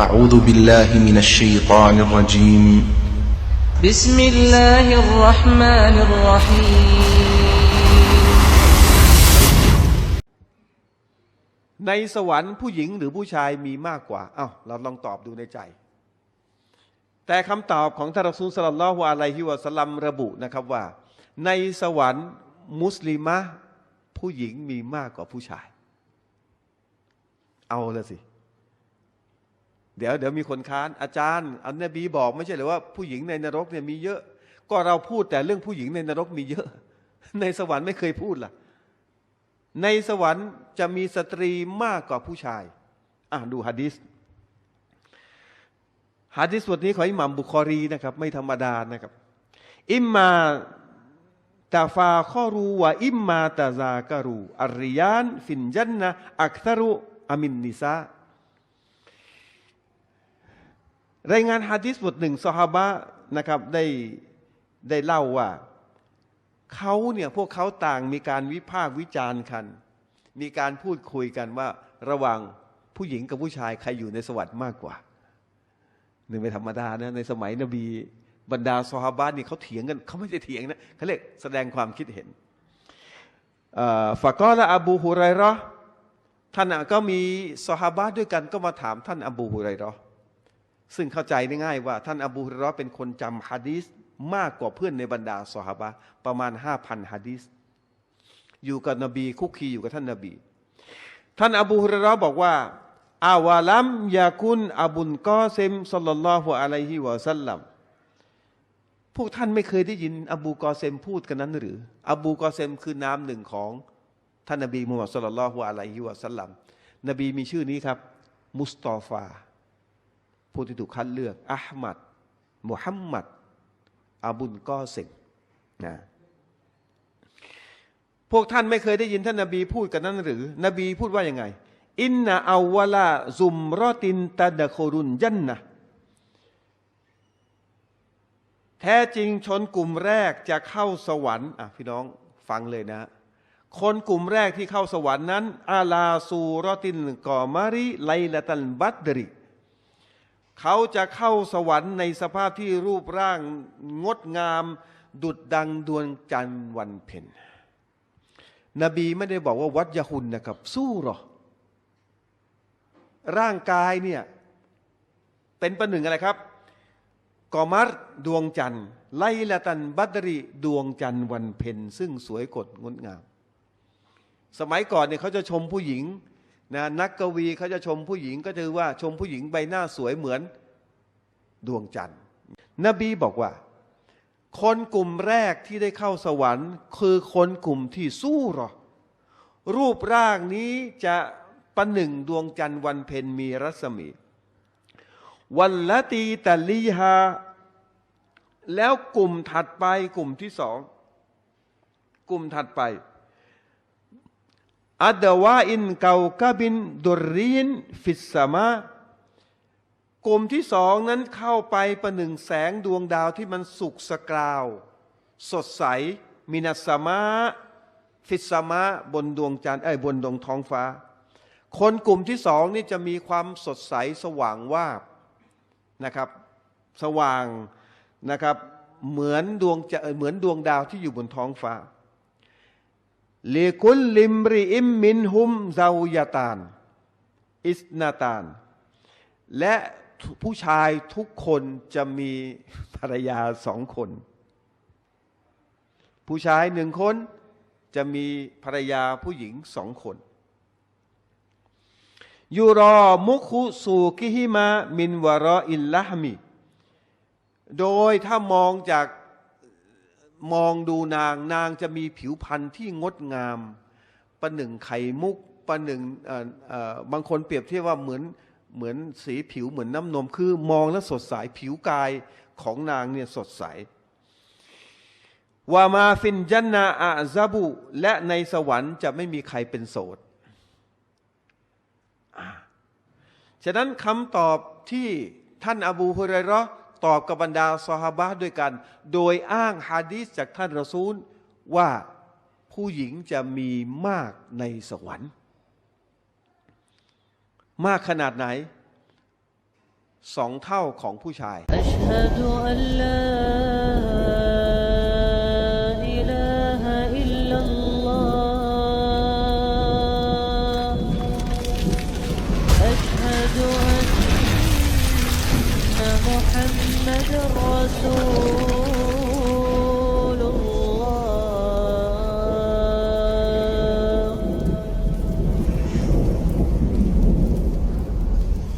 أعوذ بالله من الشيطان الرجيم بسم الله الرحمن الرحيم ในสวรรค์ผู้หญิงหรือผู้ชายมีมากกว่าอ้าวเราลองตอบดูในใจ แต่คำตอบของท่านรอซูลสลัลลอฮุอะลัยฮิวะสัลลัมระบุนะครับว่า ในสวรรค์มุสลิมะผู้หญิงมีมากกว่าผู้ชาย เอาละสิ เดี๋ยวเดี๋ยวมีคนค้านอาจารย์ อันนบีบอก ไม่ใช่หรือว่าผู้หญิงในนรกเนี่ยมีเยอะ ก็เราพูดแต่เรื่องผู้หญิงในนรกมีเยอะ ในสวรรค์ไม่เคยพูดล่ะ ในสวรรค์จะมีสตรีมากกว่าผู้ชาย อะดูฮะดิษฮะดิษบทนี้ของอิหมัมบุคอรีนะครับ ไม่ธรรมดานะครับ อิมมาตาฟาข้อรูวะอิมมาตาซาการูอาริยาน ฟินจันนะอักทารุอามินนิซา รายงานฮะดิษบทหนึ่งซอฮาบะนะครับได้ได้เล่าว่าเขาเนี่ยพวกเขาต่างมีการวิพากษ์วิจารณ์กัน มีการพูดคุยกันว่าระหว่างผู้หญิงกับผู้ชายใครอยู่ในสวรรค์มากกว่าหนึ่งไม่ธรรมดานะในสมัยนบีบรรดาซอฮาบะนี่เขาเถียงกันเขาไม่ได้เถียงนะเขาเรียกแสดงความคิดเห็นฝากอละอบูฮุไรรอห์ท่านก็มีซอฮาบะด้วยกันก็มาถามท่านอบูฮุไรรอห์ ซึ่งเข้าใจได้ง่ายว่า ท่านอบูฮุรรอเป็นคนจำฮะดีษมากกว่าเพื่อนในบรรดาซอฮาบะประมาณห้าพันฮะดีษอยู่กับนบี คุกคีอยู่กับท่านนบี ท่านอบูฮุรรอบอกว่าอาวาลัมยากุนอบุนกอเซมสลลัลลอฮุอะลัยฮิวะสัลลัมพวกท่านไม่เคยได้ยิน อบูกอเซมพูดกันนั้นหรือ อบูกอเซมคือนามหนึ่งของท่านนบีมุฮัมมัดสุลลัลลอฮุอะลัยฮิวะสัลลัมนบีมีชื่อนี้ครับ มุสตอฟา ผู้ที่ถูกคัดเลือกอัลมัดมุฮัมมัดอาบุนกอเซมนะพวกท่านไม่เคยได้ยินท่านนบีพูดกันนั้นหรือ นบีพูดว่ายังไง อินนาอาวลาซุมรอตินตาดะโครุนยันนะแท้จริงชนกลุ่มแรกจะเข้าสวรรค์อะพี่น้องฟังเลยนะ คนกลุ่มแรกที่เข้าสวรรค์นั้น อาลาซูรอตินกอมาริไลละตันบัตดริ เขาจะเข้าสวรรค์ในสภาพที่รูปร่างงดงาม ดุดดังดวงจันทร์วันเพ็ญนบีไม่ได้บอกว่าวัดยะหุนนะครับ สู้หรอ ร่างกายเนี่ย เป็นประหนึ่งอะไรครับกอมัรดวงจันทร์ไลละตันบัตริดวงจันทร์วันเพ็ญซึ่งสวยกดงดงาม สมัยก่อนเนี่ยเขาจะชมผู้หญิง นะนักกวีเขาจะชมผู้หญิงก็คือว่าชมผู้หญิงใบหน้าสวยเหมือนดวงจันทร์ นบีบอกว่า คนกลุ่มแรกที่ได้เข้าสวรรค์ คือคนกลุ่มที่สู้หรอ รูปร่างนี้จะประหนึ่งดวงจันทร์วันเพ็ญมีรัศมี วันละตีตัลีฮา แล้วกลุ่มถัดไปกลุ่มที่สอง กลุ่มถัดไป อัดวาอินเกากบินดุรีนฟิสมากลุ่มที่สองนั้นเข้าไปประหนึ่งแสงดวงดาวที่มันสุกสกราว สดใส มินัสมาฟิสมาบนดวงจันทร์เอ้ยบนดวงท้องฟ้า คนกลุ่มที่สองนี่จะมีความสดใสสว่างวาบนะครับ สว่างนะครับเหมือนดวงจะเหมือนดวงดาวที่อยู่บนท้องฟ้า ลคุลลิมริอิมมินฮุมซาวยาตาน อิสนาตาน และผู้ชายทุกคนจะมีภรรยาสองคน ผู้ชายหนึ่งคนจะมีภรรยาผู้หญิงสองคน ยูรอมุคุสูกิฮิมามินวรออิลละฮมี โดยถ้ามองจาก มองดูนางนางจะมีผิวพรรณที่งดงาม ประหนึ่งไข่มุก ประหนึ่งบางคนเปรียบเทียบว่าเหมือนเหมือนสีผิวเหมือนน้ำนมคือมองแล้วสดใสผิวกายของนางเนี่ยสดใสวามาฟินจันนาอาซาบุและในสวรรค์จะไม่มีใครเป็นโสดฉะนั้นคำตอบที่ท่านอบูฮุไรเราะห์ ตอบกับบรรดาซอฮาบะด้วยกัน โดยอ้างฮะดีษจากท่านรอซูลว่าผู้หญิงจะมีมากในสวรรค์ มากขนาดไหนสองเท่าของผู้ชาย corajoso.